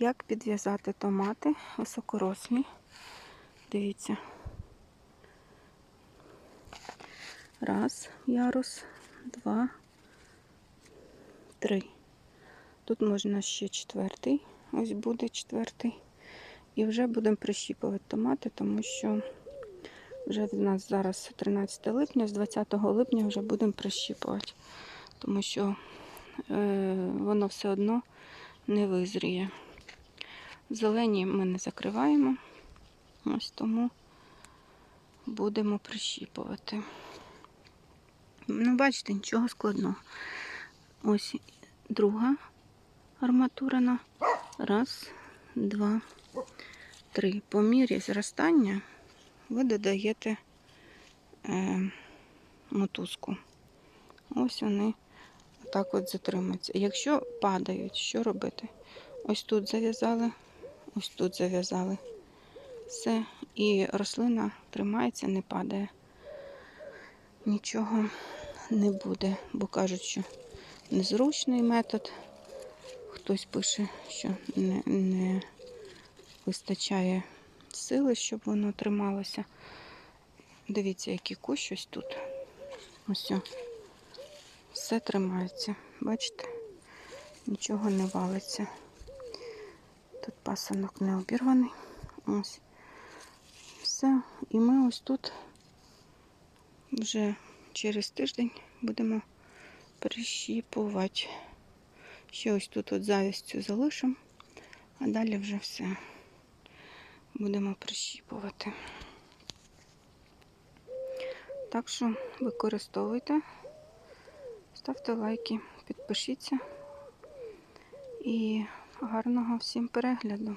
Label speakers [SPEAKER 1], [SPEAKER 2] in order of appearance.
[SPEAKER 1] Як підв'язати томати високорослі? Дивіться. Раз ярус, два, три. Тут можна ще четвертий. Ось буде четвертий. І вже будемо прищіпувати томати, тому що вже в нас зараз 13 липня, з 20 липня вже будемо прищіпувати, тому що е, воно все одно не визріє. Зелені ми не закриваємо, ось тому будемо прищіпувати. Ну, бачите, нічого складного. Ось друга арматурина. Раз, два, три. По мірі зростання ви додаєте е, мотузку. Ось вони так от затримуються. Якщо падають, що робити? Ось тут зав'язали, ось тут зав'язали. Все. І рослина тримається, не падає. Нічого не буде, бо кажуть, що незручний метод. Хтось пише, що не, не вистачає сили, щоб воно трималося. Дивіться, який кущ ось тут. Ось. Все тримається. Бачите? Нічого не валиться. Тут пасанок не обірваний. Ось. Все. І ми ось тут вже через тиждень будемо прищіпувати. Ще ось тут от завістю залишимо, а далі вже все будемо прищіпувати. Так що використовуйте, ставте лайки, підпишіться і гарного всім перегляду.